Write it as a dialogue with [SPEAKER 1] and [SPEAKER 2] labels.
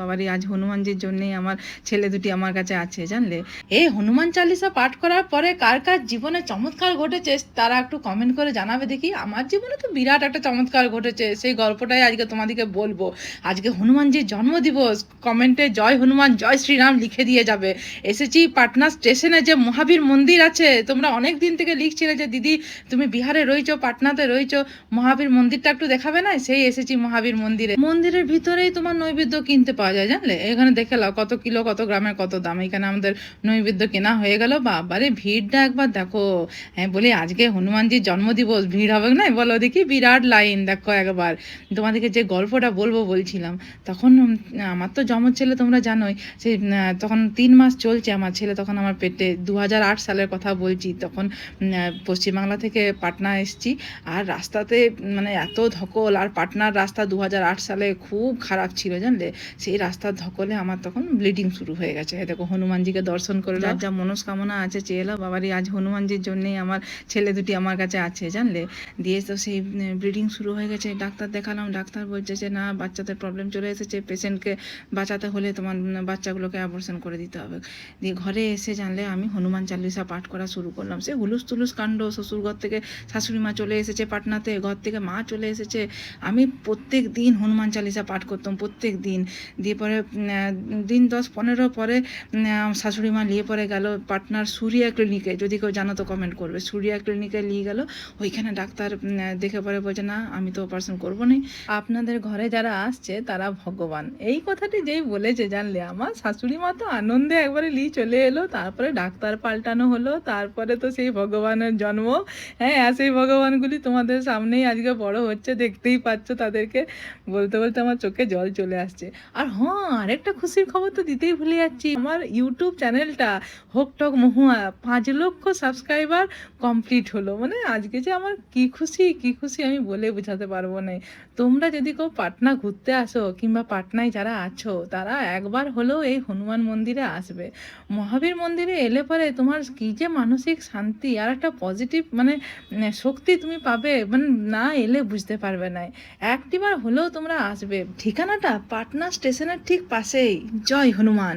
[SPEAKER 1] বাবারি আজ হনুমানজির জন্যই আমার ছেলে দুটি আমার কাছে আছে, জানলে? এই হনুমান চালিসা পাঠ করার পরে কার কার জীবনে চমৎকার ঘটেছে তারা একটু কমেন্ট করে জানাবে দেখি। আমার জীবনে তো বিরাট একটা চমৎকার ঘটেছে, সেই গল্পটাই আজকে তোমাদেরকে বলব। আজকে হনুমানজির জন্মদিবস কমেন্টে জয় হনুমান, জয় শ্রীরাম লিখে দিয়ে যাবে। এসেছি পাটনা স্টেশনে যে মহাবীর মন্দির আছে, তোমরা অনেক দিন থেকে লিখছিলে যে, দিদি, তুমি বিহারে রয়েছো, পাটনাতে রয়েছো, মহাবীর মন্দিরটা একটু দেখাবে না? সেই এসেছি মহাবীর মন্দিরে। মন্দিরের ভিতরেই তোমার নৈবেদ্য কিনতে পাওয়া যায় জানলে? এখানে দেখে লাও কত কিলো, কত গ্রামের কত দাম। এখানে আমাদের নৈবেদ্য কেনা হয়ে গেল। বাবারে, ভিড়টা একবার দেখো। হ্যাঁ বলি আজকে হনুমানজির জন্মদিবস, ভিড় হবে না বলো দেখি, বিরাট লাইন, দেখো একবার। তোমাদেরকে যে গল্পটা বলব বলছিলাম, তখন আমার তো জমজ ছেলে তোমরা জানোই, সে তখন তিন মাস চলছে আমার ছেলে, তখন আমার পেটে দু হাজার আট সালের কথা বলছি। তখন পশ্চিমবাংলা থেকে পাটনা এসেছি। আর রাস্তাতে মানে এত ধকল, আর পাটনার রাস্তা দু হাজার আট সালে খুব খারাপ ছিল জানলে? সেই রাস্তার ধকলে আমার তখন ব্লিডিং শুরু হয়ে গেছে। এই দেখো হনুমানজিকে দর্শন করে যার যা মনস্কামনা আছে চেয়ে এলো বাবারই আজ হনুমানজির জন্যই আমার ছেলে দুটি আমার কাছে আছে, জানলে? দিয়ে তো সেই ব্লিডিং শুরু হয়ে গেছে। ডাক্তার দেখালাম। ডাক্তার বলছে যে, না, বাচ্চাদের প্রবলেম চলে এসেছে। পেশেন্টকে বাঁচাতে হলে তোমার বাচ্চাগুলোকে অপারেশন করে দিতে হবে। দিয়ে ঘরে এসে জানলে আমি হনুমান চালিসা পাঠ করা শুরু করলাম। সে হুলুস তুলুস কাণ্ড শ্বশুর ঘর থেকে শাশুড়ি মা চলে এসেছে পাটনাতে, ঘর থেকে মা চলে এসেছে। আমি প্রত্যেক দিন হনুমান চালিসা পাঠ করতাম, প্রত্যেক দিন। দিয়ে পরে দিন দশ পনেরো পরে শাশুড়ি মা নিয়ে পরে গেল পাটনার সুরিয়া ক্লিনিকে যদি কেউ জানো তো কমেন্ট করবে। সুরিয়া ক্লিনিকে নিয়ে গেল। ওইখানে ডাক্তার দেখে পরে বলছে, না, আমি তো অপারেশন করব না। আপনাদের ঘরে যারা আসছে, তারা ভগবান। এই কথাটি যেই বলেছে, জানলে আমার শাশুড়ি মা তো আনন্দে একবারে নিয়ে চলে এলো। তারপরে ডাক্তার পাল্টানো হলো। তারপরে তো সেই ভগবানের জন্ম। হ্যাঁ আর সেই ভগবানগুলি তোমাদের সামনেই আজকে বড় হচ্ছে। দেখতেই পাচ্ছ তাদেরকে। বলতে বলতে আমার চোখে জল চলে আসছে। আর হ্যাঁ আরেকটা খুশির খবর তো দিতেই ভুলে যাচ্ছি। আমার ইউটিউব চ্যানেলটা হোক টক মহুয়া, পাঁচ লক্ষ সাবস্ক্রাইবার কমপ্লিট হলো। মানে আজকে যে আমার কি খুশি কি খুশি আমি বলে বোঝাতে পারব না। তোমরা যদি কেউ পাটনা ঘুরতে আসো কিংবা পাটনায় যারা আছো, তারা একবার হলেও এই হনুমান মন্দিরে আসবে। মহাবীর মন্দিরে এলে পরে তোমার কি যে মানসিক শান্তি আর একটা পজিটিভ মানে শক্তি তুমি পাবে মানে না এলে বুঝতে পারবে না। একটিবার হলেও তোমরা আসবে। ঠিকানাটা পাটনা স্টেশনের ঠিক পাশেই জয় হনুমান।